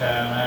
Chairman.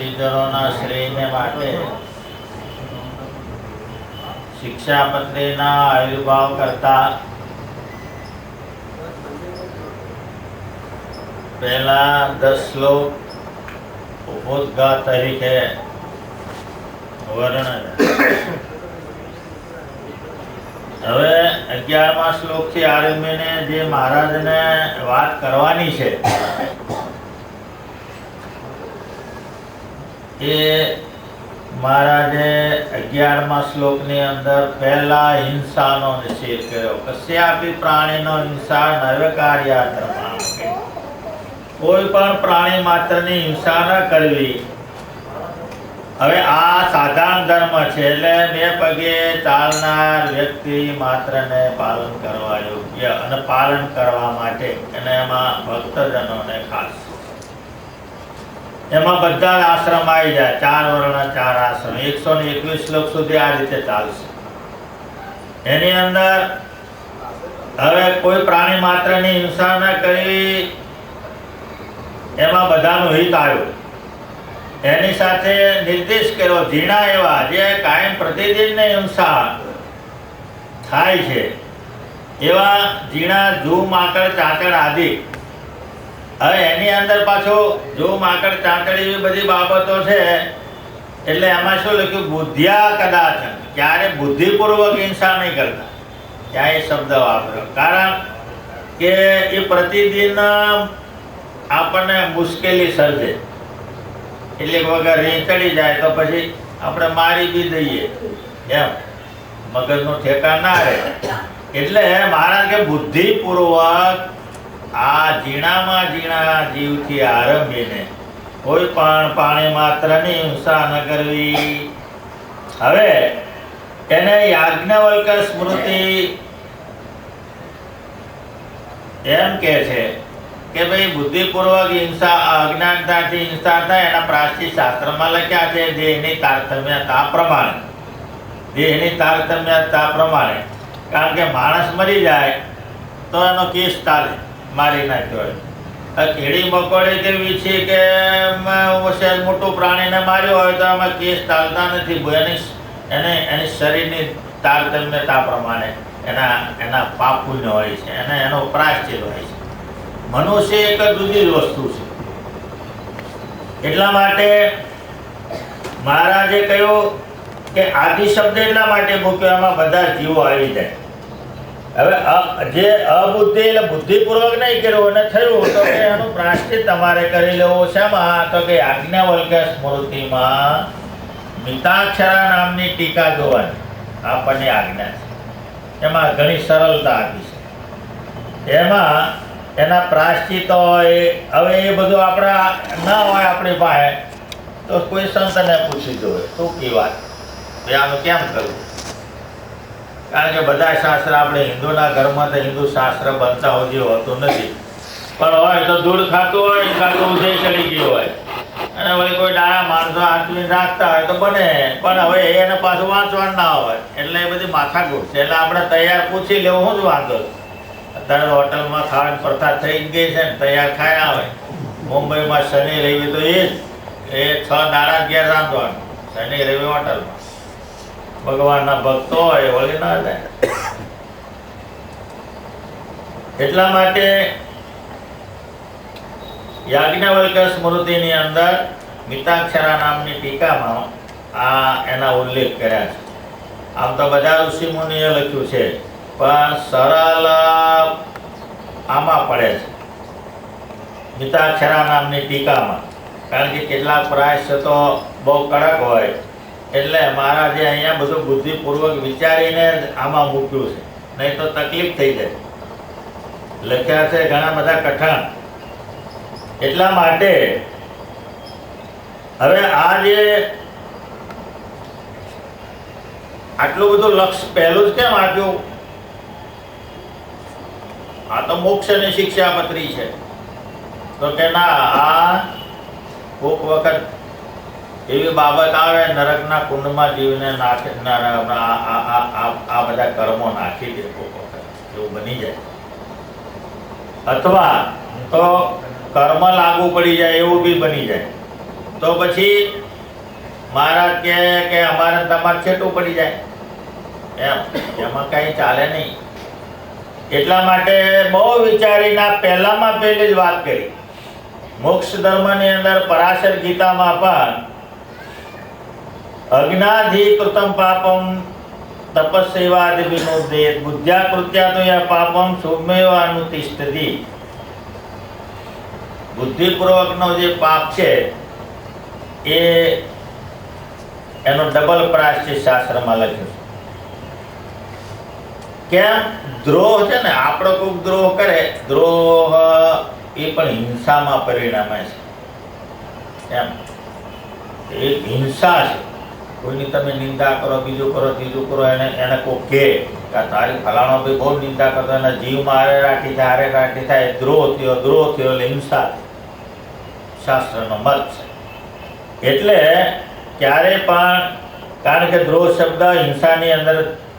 આશ્રિતોના શ્રેયને માટે શિક્ષાપત્રીના આવિર્ભાવ કરતા પહેલા દસ શ્લોક ઉપોદગા તરીકે વર્ણન હવે અગિયારમા શ્લોકથી આરંભીને જે મહારાજને વાત કરવાની છે એ મહારાજે અગિયારમા શ્લોકની અંદર પહેલા હિંસાનો નિષેધ કર્યો. કશ્યાપી પ્રાણીનો હિંસા નરકાર્યાત્રમાં કોઈ પણ પ્રાણી માત્રની હિંસા ન કરવી. હવે આ સાધારણ ધર્મ છે, એટલે બે પગે ચાલનાર વ્યક્તિ માત્રને પાલન કરવા યોગ્ય અને પાલન કરવા માટે અને એમાં ભક્તજનોને ખાસ. એમાં બધા આશ્રમ આવી જાય. ચાર વર્ણ ચાર આશ્રમ. એકસો ને એકવીસ શ્લોક સુધી આ રીતે ચાલશે. એની અંદર હવે કોઈ પ્રાણી માત્રની હિંસા ન કરવી એમાં બધાનું હિત આવ્યું. એની સાથે નિર્દેશ કર્યો, ઝીણા એવા જે કાયમ પ્રતિદિનને હિંસા થાય છે, એવા ઝીણા જૂ માકડ ચાકડ આદિ હવે એની અંદર પાછો જો માકડ ચાકડ એવી બધી બાબતો છે, એટલે એમાં શું લખ્યું? બુદ્ધિયા કદાચ ક્યારે? બુદ્ધિપૂર્વક હિંસા નહીં કરતા. ત્યાં એ શબ્દ વાપર્યો. કારણ કે એ પ્રતિદિન આપણને મુશ્કેલી સર્જે. એટલે વગર રેંચડી જાય તો પછી આપણે મારી બી દઈએ. એમ. મગજનો ઠેકા ના રહે. એટલે મહારાજ કે બુદ્ધિપૂર્વક આ ઝીણામાં ઝીણા જીવથી આરંભીને કોઈ પણ પાણી માત્રની હિંસા ન કરવી. હવે એને યાજ્ઞવલ્કર સ્મૃતિ એમ કે છે કે ભાઈ બુદ્ધિપૂર્વક હિંસા, અજ્ઞાનતાથી હિંસા થાય એના પ્રાચીન શાસ્ત્રમાં લખ્યા છે, દેહની તારતમ્યતા પ્રમાણે. દેહની તારતમ્યતા પ્રમાણે. કારણ કે માણસ મરી જાય તો એનો કેસ ચાલે. મારી નાખ્યો હોય કીડી મકોડી કેવી છે કે સહેજ મોટું પ્રાણીને માર્યો હોય તો એમાં કેસ ચાલતા નથી એની એને, એની શરીરની તારતમ્યતા પ્રમાણે એના એના પાપ પુણ્ય હોય છે, એને, એનો પ્રાશ્ચિત હોય છે. મનુષ્ય એક જુદી જ વસ્તુ છે. એટલા માટે મહારાજે કહ્યું કે આદિ શબ્દ એટલા માટે મૂક્યો, એમાં બધા જીવો આવી જાય. હવે જે અબુદ્ધિ એટલે બુદ્ધિપૂર્વક નહીં કર્યું, અને થયું, તો કે એનું પ્રાશ્ચિત તમારે કરી લેવું શેમાં? તો કે આજ્ઞાવલ્ક સ્મૃતિમાં મિતાક્ષરા નામની ટીકા જોવાની. આપણને આજ્ઞા છે. એમાં ઘણી સરળતા આપી છે. એમાં એના પ્રાશ્ચિત હોય, હવે એ બધું આપણા ના હોય આપણી પાસે, તો કોઈ સંતને પૂછી જોવે વાત કે આનું કેમ કરવું? કારણ કે બધા શાસ્ત્ર આપણે હિન્દુના ઘરમાં તો હિન્દુ શાસ્ત્ર બનતા સુધી હોતું નથી. પણ હોય તો ધૂળ ખાતું હોય ખાતું ઉદય ચડી ગયું હોય. અને હવે કોઈ ડાયા માણસો આંચવી રાખતા હોય તો બને. પણ હવે એને પાછું વાંચવાનું ના હોય. એટલે એ બધી માથાકૂટ છે એટલે આપણે તૈયાર પૂછી લેવું શું જ વાંધો અત્યારે હોટલમાં ખાવાની પ્રથા થઈ ગઈ છે ને, તૈયાર ખાયા હોય. મુંબઈમાં શનિ, રવિ તો એ જ. એ છ દાડા ઘેર રાંધવાનું. શનિ, રવિ હોટલમાં. ભગવાનના ભક્તો હોય વળી ના જાય એટલા માટે યાજ્ઞવલ્ક્ય સ્મૃતિની અંદર મિતાક્ષરા નામની ટીકામાં આ એના ઉલ્લેખ કર્યા છે. આમ તો બધા ઋષિ મુનિએ લખ્યું છે, પણ સરળ આમાં પડે છે. મિતાક્ષરા નામની ટીકામાં. કારણ કે કેટલાક પ્રાયશ્ચિતો બહુ કડક હોય એટલે મહારાજે અહીંયા બધું બુદ્ધિપૂર્વક વિચારીને જ આમાં મૂક્યું છે. નહીં તો તકલીફ થઈ જાય. લખ્યા છે ઘણા બધા કઠણ. એટલા માટે હવે આ જે આટલું બધું લક્ષ પહેલું જ કેમ આપ્યું? આ તો મોક્ષ અને શિક્ષાપત્રી છે. તો કે ના, આ કોક વખત એવી બાબત આવે, નરકના કુંડમાં જીવને નાખે આ બધા કર્મો નાખી દે એવું બની જાય. અથવા તો કર્મ લાગુ પડી જાય, એવું બી બની જાય. તો પછી મહારાજ કે કે અમારે તમારે છેટું પડી જાય. એમ, એમાં કઈ ચાલે નહીં. એટલા માટે બહુ વિચારીને પહેલામાં પહેલી જ વાત કરી. મોક્ષ ધર્મની અંદર પરાશર ગીતામાં પણ અજ્ઞાધિકૃતમ પાપમ તપસ્સેવાદિ વિનોદે બુદ્ધ્યા કૃત્યા તો યા પાપમ સૌમ્યવ અનુતિષ્ઠતિ બુદ્ધિપૂર્વકનો જે પાપ છે એ એનો ડબલ પ્રાશ્ચિત શાસ્ત્રમાં લખ્યું છે કેમ દ્રોહ છે ને આપણો કોઈક દ્રોહ કરે દ્રોહ એ પણ હિંસામાં પરિણમે છે એમ એ હિંસા છે કોઈની તમે નિંદા કરો, બીજું કરો, ત્રીજું કરો, એને એને કોઈ કે તારી ફલાણો ભાઈ બહુ નિંદા કરતો એના જીવમાં આરે રાખી થાય આરે રાખી થાય, દ્રોહ થયો દ્રોહ થયો એટલે હિંસા શાસ્ત્રનો મત છે. એટલે ક્યારે પણ, કારણ કે દ્રોહ શબ્દ હિંસાની અંદર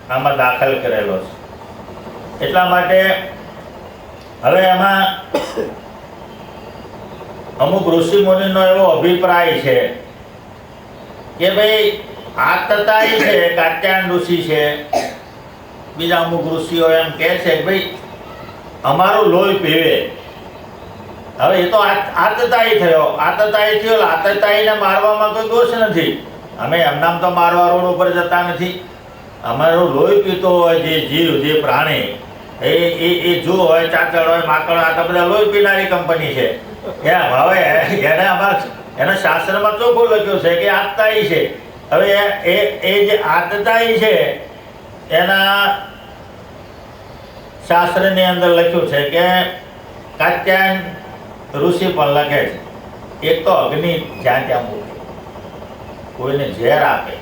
આમાં દાખલ કરેલો છે. એટલા માટે હવે એમાં અમુક ઋષિ મુનિનો એવો અભિપ્રાય છે કે ભાઈ આ છે, કાત્યાયન ઋષિ છે. બીજા અમુક ઋષિઓ એમ કહે છે કે ભાઈ, અમારું લોહી પીવે. હવે એ તો આ- આતતાઈ થયો. આતતાઈ થયો એટલે આતતાઈને મારવામાં કોઈ દોષ નથી. અમે એમનામ તો મારવા રોડ ઉપર જતા નથી. અમારું લોહી પીતો હોય જે જીવ, જે પ્રાણી, એ એ એ જો હોય ચાકડ હોય, માકડ આ તો બધા લોહી પીનારી કંપની છે. એમ હવે એને અમારા એના શાસ્ત્રમાં ચોખ્ખું લખ્યું છે કે આતતાઈ છે. હવે એ- એ જે આતતાઈ છે, એના શાસ્ત્રની અંદર લખ્યું છે કે કાત્યાયન ઋષિ પણ લખે છે, એક તો અગ્નિ જ્યાં ત્યાં મૂકે, કોઈને ઝેર આપે,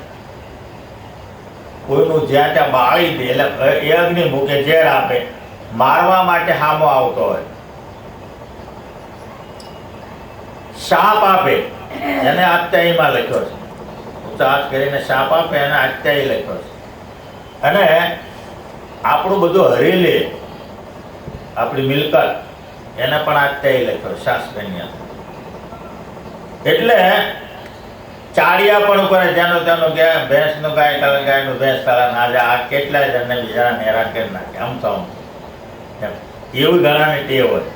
કોઈનું જ્યાં ત્યાં બાળી દે, એટલે એ અગ્નિ મૂકે, ઝેર આપે, મારવા માટે હામો આવતો હોય. શાપ આપે, એને અત્યાયીમાં લખ્યો છે. ઉચ્ચાસ કરીને શાપ આપે એને અત્યાયી લખ્યો છે. અને આપણું બધું હરી આપણી મિલકત, એને પણ અત્યાયી લખ્યો છે શાસ્ત્રની અંદર. એટલે ચાળિયા પણ ઉપર જેનો તેનો ગાય ભેંસનું ગાય કાલે ગાયનું ભેંસ કાલે આજે આ કેટલા જણને બિચારાને હેરાન કરી નાખે, આમ તો આમ. એવું ઘણાને ટેવ હોય.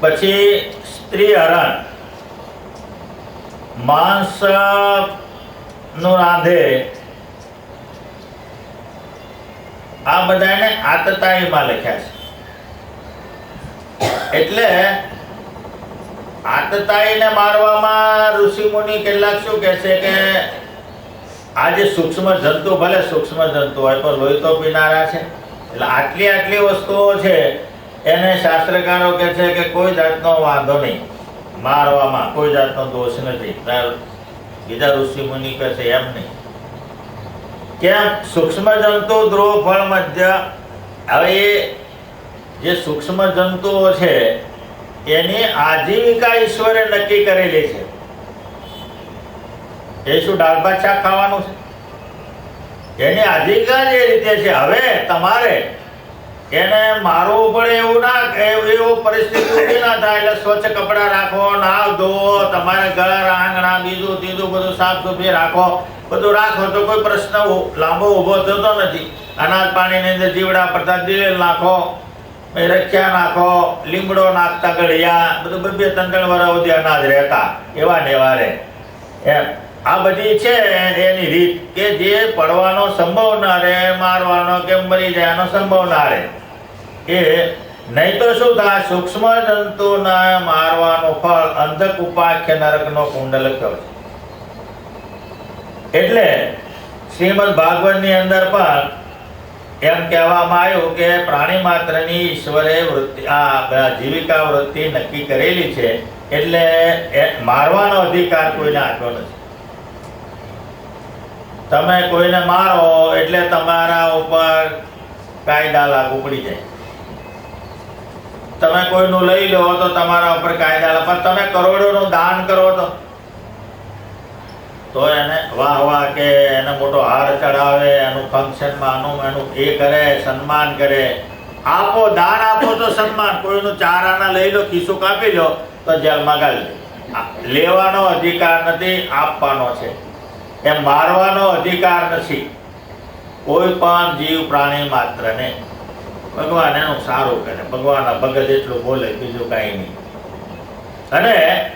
પછી સ્ત્રી હરણ. માંસનું રાંધે, આ બધાને આતતાઈમાં લખ્યા છે. એટલે આતતાઈને મારવામાં ઋષિ મુનિ કેટલાક શું કહે છે કે, આ જે સૂક્ષ્મ જંતુ, ભલે સૂક્ષ્મ જંતુ હોય, પણ લોહી તો પીનારા છે. એટલે આટલી આટલી વસ્તુઓ છે, એને શાસ્ત્રકારો કહે છે કે કોઈ જાતનો વાંધો નહીં. મારવામાં કોઈ જાતનો દોષ નથી. બીજા ઋષિ મુનિ કહેશે એમ નહીં. કેમ સૂક્ષ્મ જંતુ ધ્રુવ ફળ મધ્ય, હવે એ જે સૂક્ષ્મ જંતુઓ છે, એની આજીવિકા ઈશ્વરે નક્કી કરેલી છે. એ શું દાળ ભાત શાક ખાવાનું છે? એની આજીવિકા જે રીતે છે, હવે તમારે એને મારવું પડે એવું ના એવું પરિસ્થિતિ ઊભી ના થાય એટલે સ્વચ્છ કપડાં રાખો, નાવ ધોવો, તમારે ઘર આંગણા, બીજું ત્રીજું બધું સાફ સુથરી રાખો, બધું રાખો તો કોઈ પ્રશ્ન લાંબો ઊભો થતો નથી. અનાજ પાણીની અંદર જીવડા પડતા દિવેલ નાખો રખ્યા નાખો, લીમડો નાખતા ગળિયા, બધું બે ત્રણ ત્રણ વર્ષ સુધી અનાજ રહેતા, એવા ને એવા રહે. એમ. આ બધી છે એની રીત કે જે પડવાનો સંભવ ના રહે, મારવાનો કે મરી જવાનો સંભવ ના રહે. એ નહીં તો શું થાય? સૂક્ષ્મ જંતુના મારવાનો ફળ અંધક ઉપાખ્ય નરકનો કુંડ લખ્યો છે. એટલે શ્રીમદ ભાગવતની અંદર પણ એમ કહેવામાં આવ્યું કે પ્રાણી માત્રની ઈશ્વરે વૃત્તિ, આ જીવિકા વૃત્તિ નક્કી કરેલી છે. એટલે મારવાનો અધિકાર કોઈને આપ્યો નથી. તમે કોઈને મારો એટલે તમારા ઉપર કાયદા લાગુ પડી જાય. તમે કોઈનું લઈ લો તો તમારા ઉપર કાયદા પણ તમે કરોડોનું દાન કરો તો. તો એને વાહ વાહ કે એને મોટો હાર ચડાવે એનું ફંક્શનમાં આનું, એનું એ કરે, સન્માન કરે. આપો, દાન આપો તો સન્માન. કોઈનું ચાર આના લઈ લો, ખિસ્સું કાપી લો તો જેલમાં ગાલી લેવાનો અધિકાર નથી, આપવાનો છે. એમ મારવાનો અધિકાર નથી. કોઈ પણ જીવ પ્રાણી માત્રને ભગવાન એનું સારું કરે. ભગવાનના ભગત એટલું બોલે, બીજું કાંઈ નહીં. અને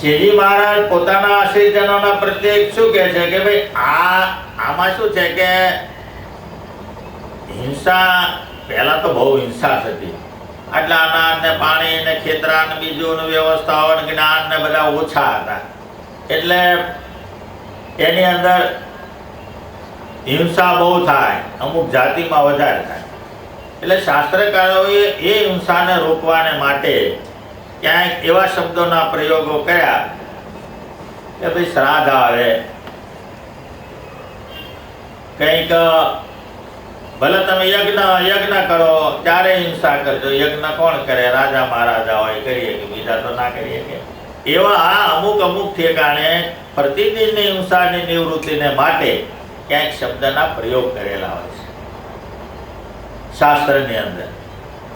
શ્રીજી મહારાજ પોતાના આશ્રિતજનોના પ્રત્યેક શું કહે છે કે ભાઈ, આ, આમાં શું છે કે હિંસા પહેલાં તો બહુ હિંસા થતી. અનાજ ને પાણી ને ખેતરા ને બીજું વ્યવસ્થાઓ ને જ્ઞાન ને બધા ઓછા હતા. એટલે એની અંદર હિંસા બહુ થાય, અમુક જાતિમાં વધારે થાય. એટલે શાસ્ત્રકારોએ એ હિંસાને રોકવાને માટે ક્યાંક એવા શબ્દોના પ્રયોગો કર્યા કે ભાઈ શ્રાદ્ધ આવે. કંઈક ભલે તમે યજ્ઞ યજ્ઞ કરો ત્યારે હિંસા કરજો. યજ્ઞ કોણ કરે? રાજા મહારાજા હોય, કરીએ કે બીજા તો ના કરીએ કે? એવા અમુક અમુક ઠેકાણે પ્રતિનિધિની હિંસાની નિવૃત્તિને માટે ક્યાંક શબ્દના પ્રયોગ કરેલા હોય છે. શાસ્ત્રની અંદર.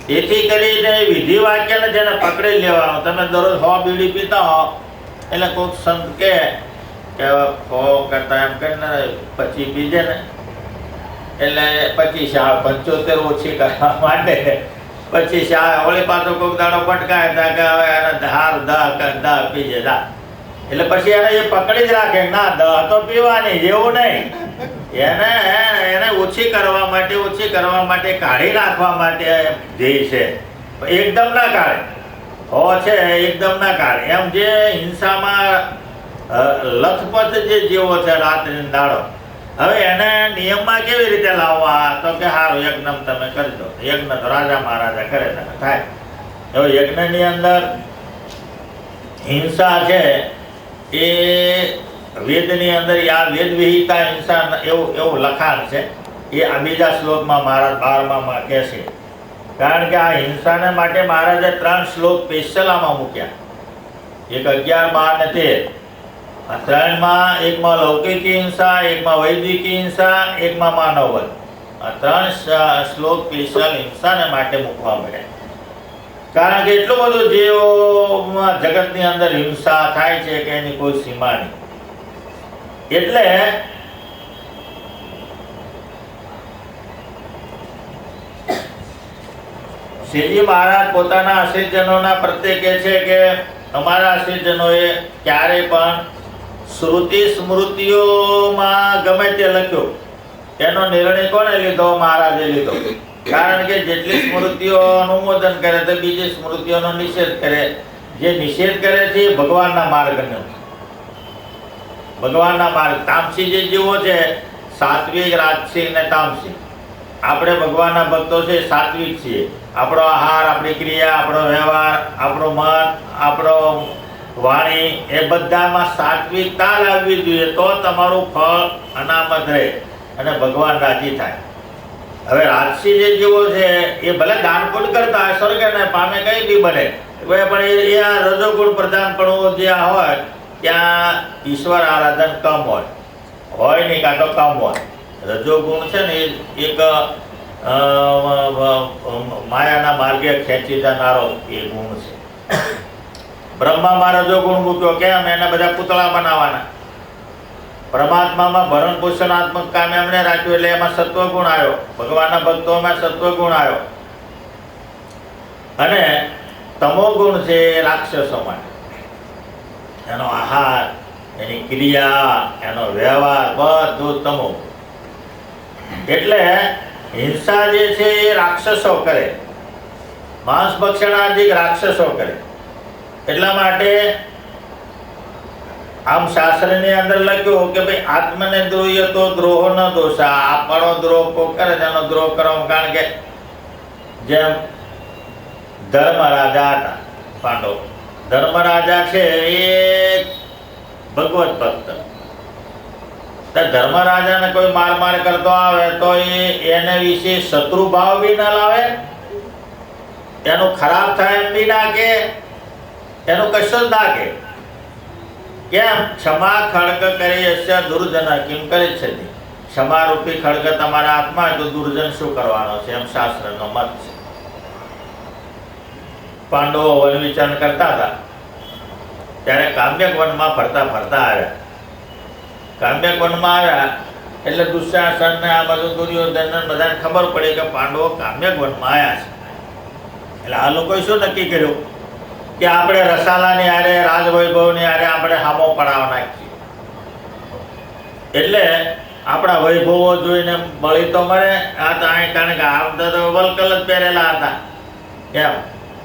તેથી કરીને વિધિ વાક્યને જેને પકડી લેવાનો, તમે દરરોજ હો, બીડી પીતા હો, એટલે કોઈક સંત કે હો કરતા એમ કરીને પછી પીજે ને. એટલે પછી શાહ પંચોતેર ઓછી કરવા માટે પછી શાહ ઓલી પાછો કોઈક દાડો પટકાય તા કે હવે એને ધાર દહ કે દહ પીજે દા એટલે પછી એને એ પકડી જ રાખે ના દહ તો પીવાની જેવું નહીં. એને એને ઓછી કરવા માટે, ઓછી કરવા માટે, કાઢી નાખવા માટે ધ્યેય છે, એકદમ ના કાઢે. હો છે, એકદમ ના કાઢે. એમ જે હિંસામાં લથપથ જે જેવો છે રાત્રિ દાડો હવે એને નિયમમાં કેવી રીતે લાવવા? તો કે હારું યજ્ઞ તમે કરજો યજ્ઞ તો રાજા મહારાજા કરે થાય. હવે યજ્ઞની અંદર હિંસા છે, એ વેદની અંદર આ વેદ વિહિતા હિંસા એવું એવું લખાણ છે. એ આ બીજા શ્લોકમાં મહારાજ બારમામાં કહે છે. કારણ કે આ હિંસાને માટે મહારાજે ત્રણ શ્લોક પેશલામાં મૂક્યા. એક અગિયાર, બાર ને તેર. ત્રણમાં એકમાં લૌકિક હિંસા, એકમાં વૈદિક હિંસા, એકમાં માનવવધ આ ત્રણ શ્લોક સ્પેશિયલ હિંસાને માટે મૂકવા પડ્યા કારણ કે એટલું બધું જીવોમાં જગતની અંદર હિંસા થાય છે કે એની કોઈ સીમા નહીં. એટલે શ્રીજી મહારાજ પોતાના આશ્રિતજનોના પ્રત્યે કહે છે કે અમારા આશ્રિતજનોએ ક્યારે પણ શ્રુતિ સ્મૃતિઓમાં ગમે તે લખ્યો. એનો નિર્ણય કોને લીધો? મહારાજે લીધો. કારણ કે જેટલી સ્મૃતિઓ અનુમોદન કરે તો બીજી સ્મૃતિઓનો નિષેધ કરે. જે નિષેધ કરે છે ભગવાનના માર્ગનો ભગવાનના માર્ગ. તામસી જે જીવો છે, સાત્વિક રાજસિંહ ને તામસી. આપણે ભગવાનના ભક્તો છે, સાત્વિક છીએ. આપણો આહાર, આપણી ક્રિયા, આપણો વ્યવહાર, આપણો મન, આપણો વાણી એ બધામાં સાત્વિકતા લાવવી જોઈએ, તો તમારું ફળ અનામત રહે અને ભગવાન રાજી થાય. હવે રાજસી જે જીવો છે, એ ભલે દાન કરતા સ્વર્ગને પામે કઈ બી બને પણ એ- આ રજોગુણ પ્રધાનપણું જ્યાં હોય, ત્યાં ઈશ્વર આરાધન કમ હોય. હોય નહીં કાં તો કમ હોય. રજોગુણ છે ને એક માયાના માર્ગે ખેંચી જનારો એ ગુણ છે. બ્રહ્મામાં રજોગુણ મૂક્યો, કેમ? એને બધા પૂતળા બનાવવાના. પરમાત્મામાં ભરણ પોષણાત્મક કામ એમણે રાખ્યું એટલે એમાં સત્વગુણ આવ્યો. ભગવાનના ભક્તોમાં સત્વગુણ આવ્યો. અને તમો ગુણ છે એ રાક્ષસો માટે. એનો આહાર, એની ક્રિયા, એનો વ્યવહાર, બધું તમો એટલે હિંસા જે છે એ રાક્ષસો કરે. માંસ ભક્ષણાદિક રાક્ષસો કરે. એટલા માટે આમ શાસ્ત્રની અંદર લખ્યું કે ભાઈ, આત્મને દ્રોહીએ તો દ્રોહ ન દોષા આપણો દ્રોહ કરે તેનો દ્રોહ કરો કારણ કે જેમ ધર્મ રાજા હતા, પાંડવ. ધર્મ રાજા છે એ ભગવત ભક્ત. ધર્મ રાજાને કોઈ માર માર કરતો આવે, તો એ એને વિશે શત્રુ ભાવ બી ના લાવે, એનું ખરાબ થાય એમ બી ના કે એનું કશું ના કે. કેમ? ક્ષમા ખડગ કરી હશે, દુર્જન કેમ કરી છે ક્ષમા રૂપી ખડગ તમારા હાથમાં તો દુર્જન શું કરવાનો છે? એમ શાસ્ત્રનો મત છે. પાંડવો વન વિચરણ કરતા હતા. ત્યારે કામ્યક વનમાં ફરતા ફરતા આવ્યા. કામ્યક વનમાં આવ્યા એટલે દુશાસન ને આ બધું દુર્યોધન ને બધાને ખબર પડી કે પાંડવો કામ્યક વનમાં આવ્યા છે. એટલે આ લોકોએ શું નક્કી કર્યું? કે આપણે રસાલાની હારે રાજવૈભવની હારે આપણે હામો પડાવ નાખીએ. એટલે આપણા વૈભવો જોઈને બળી તો મળે આ તો અહીં કારણ કે આમ બધા તો વલકલ જ પહેરેલા હતા. કેમ?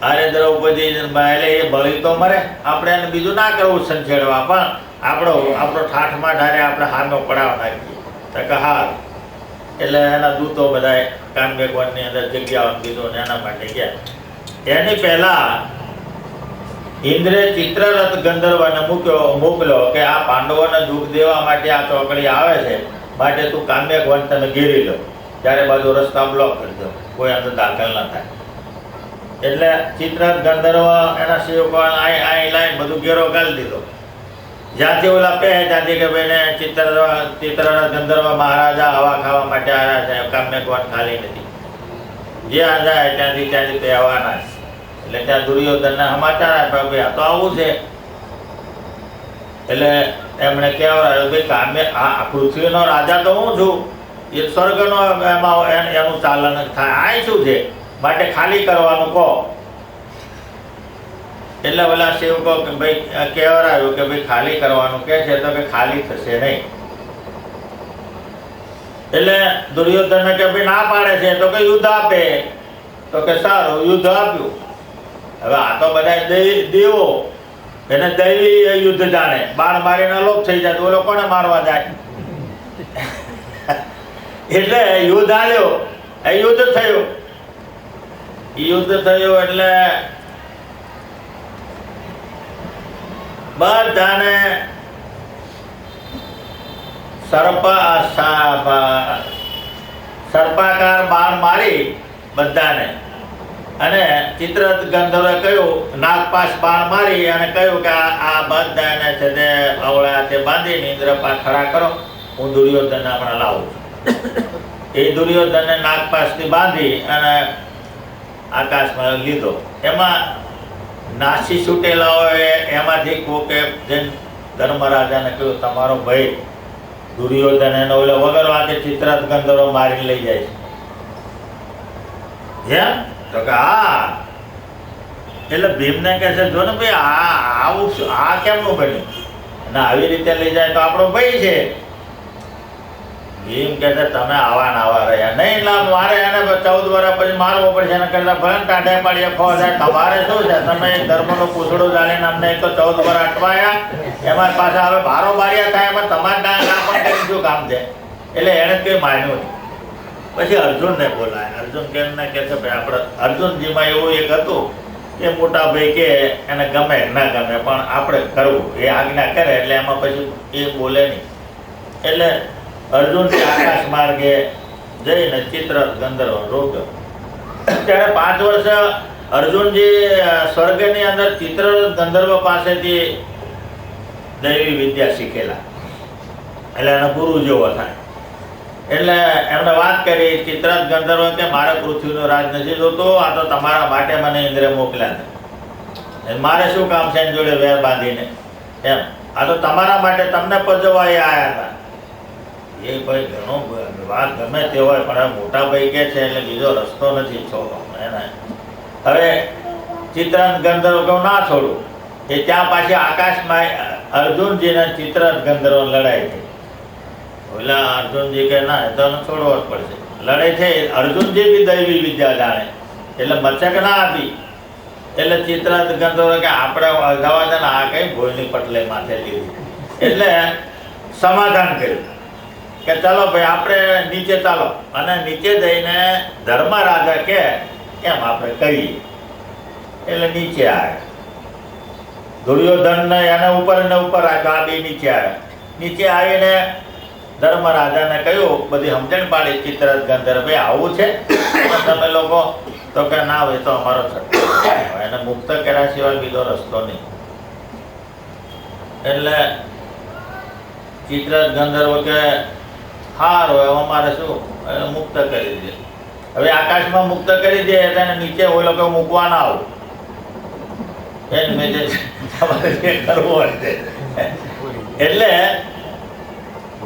અરે દ્રૌપદી એટલે એ બળી તો મરે. આપણે એને બીજું ના કરવું સંછેડવા, પણ આપણો આપણો ઠાઠમાં ઢારે આપણે હાનો પડાવ નાખીએ. તો કે હા એટલે એના દૂતો બધાએ કામ ભગવાનની અંદર જગ્યાઓ ને એના માટે ગયા. એની પહેલા ઇન્દ્રે ચિત્રરથ ગંધર્વને મૂક્યો મોકલ્યો કે આ પાંડવોને દુઃખ દેવા માટે આ ચોકડી આવે છે, માટે તું કામ્યક વન ઘેરી લો. ત્યારે બાજુ રસ્તા બ્લોક કરી દો. કોઈ અંદર દાખલ ન થાય. એટલે ચિત્રરથ ગંધર્વ એના સેવકો આઈ આઈ લાઈન બધું ઘેરો ગાળી દીધો. જ્યાંથી ઓલા કહે ત્યાંથી કે ભાઈને ચિત્ર ચિત્રરથ ગંધર્વ મહારાજા હવા ખાવા માટે આવ્યા છે કામ્યક વન ખાલી નથી. જ્યાં જાય ત્યાંથી ત્યાંથી તે આવવાના છે. એટલે દુર્યોધનના સમાચાર આપ્યા ભાઈ આ તો આવું છે. એટલે એમણે કહેવાયું ભાઈ કામે આ પૃથ્વીનો રાજા તો હું છું. એ સ્વર્ગનો એમાં એનું ચાલન થાય. આ શું છે? માટે ખાલી કરવાનું કહો. એટલે ઓલા સેવકો કે ભાઈ કહેવરાયું કે ભાઈ, ખાલી કરવાનું કે છે તો કે ખાલી થશે નહીં. એટલે દુર્યોધન કે ભાઈ, ના પાડે છે તો કે યુદ્ધ આપે. તો કે સારું, યુદ્ધ આપ્યું. હવે આ તો બધા દેવો. એને દૈવી યુદ્ધ જાણે બાણ મારીને લોપ થઈ જાય ઓલો કોને મારવા જાય? એટલે યુદ્ધ આવ્યો એ યુદ્ધ થયું. યુદ્ધ થયું એટલે બધાને સર્પા સર્પાકાર બાણ મારી બધાને. અને ચિત્ર ગંધર્વે કહ્યું નાગપાસ બાણ મારી અને કહ્યું કે આ બધાને છે તે અવળા તે બાંધીને ઇન્દ્રપાસ ખડા કરો. હું દુર્યોધનને હમણાં લાવું છું. એ દુર્યોધનને નાગપાસથી બાંધી અને આકાશમાં લીધો. એમાં નાસી છૂટેલા હોય, એમાંથી કોકે જેમ ધર્મરાજાને કહ્યું, તમારો ભાઈ દુર્યોધન એનો ઓલે વગર વાતે ચિત્ર ગંધર્વ મારી લઈ જાય છે. એમ તો કે હા. એટલે ભીમને કહે છે, જો ને ભાઈ, આ આવું આ કેમનું બન્યું? અને આવી રીતે લઈ જાય તો આપણો ભાઈ છે. ભીમ કહે છે, તમે આવા ને આવા રહ્યા. નહીં લા મારે એને ચૌદ વર્ષ પછી મારવો પડશે. એને કરતા ભલે ટાઢે પાડીએ ખો છે તમારે શું છે? તમે ધર્મનો પૂછડો જાણીને અમને એક તો ચૌદ વર્ષ અટવાયા. એમાં પાછા હવે ભારો બારિયા થાય એમાં તમારે ના પણ શું કામ છે. એટલે એણે કંઈ માન્યું નહીં. પછી અર્જુનને બોલાય. અર્જુન કેમ ને કે છે, ભાઈ, આપણે અર્જુનજીમાં એવું એક હતું કે મોટા ભાઈ કે એને ગમે, ના ગમે, પણ આપણે કરવું. એ આજ્ઞા કરે એટલે એમાં પછી એ બોલે નહીં. એટલે અર્જુન આકાશ માર્ગે જઈને ચિત્ર, ગંધર્વ, રોગ. ત્યારે પાંચ વર્ષ અર્જુનજી સ્વર્ગની અંદર ચિત્ર, ગંધર્વ પાસેથી દૈવી વિદ્યા શીખેલા. એટલે એનો ગુરુ જેવો થાય. એટલે એમને વાત કરી, ચિત્રાત ગંધર્વ કે મારે પૃથ્વીનો રાજ નથી જોતો, આ તો તમારા માટે મને ઇન્દ્રે મોકલ્યા છે. મારે શું કામ છે એની જોડે વેર બાંધીને? એમ. આ તો તમારા માટે તમને પજવવા એ આવ્યા હતા. એ ભાઈ ઘણો વાત ગમે તે હોય, પણ મોટા ભાઈ કે છે એટલે બીજો રસ્તો નથી છોડો એના હવે ચિત્રાંત ગંધર્વ કહું, ના છોડું. એ ત્યાં પાછી આકાશમાં અર્જુનજીને ચિત્રાંત ગંધર્વ લડાઈ થઈ ઓલા અર્જુનજી કે ના, એ તો છોડવો જ પડશે. લડે છે અર્જુનજી બી દૈવી વિદ્યા જાણે. એટલે મચક ના આપી. એટલે ચિત્ર ગંધર્વ કે આપણે દે આ કઈ ભોયની પટલે માથે લીધી. એટલે સમાધાન કર્યું. કે ચાલો ભાઈ, આપણે નીચે ચાલો. અને નીચે જઈને ધર્મરાજા કે, એમ આપણે કરીએ. એટલે નીચે આવે દુર્યોધન એને ઉપર ને ઉપર રાખ્યો. આ બે નીચે આવે નીચે આવીને ધર્મરાજાને કહ્યું, બધી સમજણ પાડી ચિત્ર ગંધર્વ આવું છે? તમે લોકો, તો કે ના હોય તો અમારો એને મુક્ત કર્યા સિવાય બીજો રસ્તો નહીં. એટલે ચિત્રત ગંધર્વ કે, હાર હોય અમારે શું? એને મુક્ત કરી દે. હવે આકાશમાં મુક્ત કરી દે એને નીચે હોય લોકો મૂકવા ના આવું. એટલે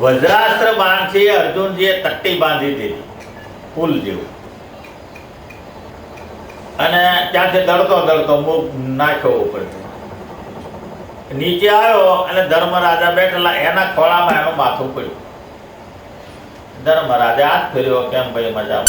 વજ્રાસ્ત્ર બાણથી અર્જુનજીએ તટ્ટી બાંધી દીધી પુલ જેવું. અને ત્યાંથી દળતો દળતો મુખ નાખ્યો ઉપર નીચે આવ્યો અને ધર્મરાજા બેઠેલા, એના ખોળામાં એનું માથું પડ્યું. ધર્મરાજા હાથ ફેર્યો, કેમ ભાઈ મજા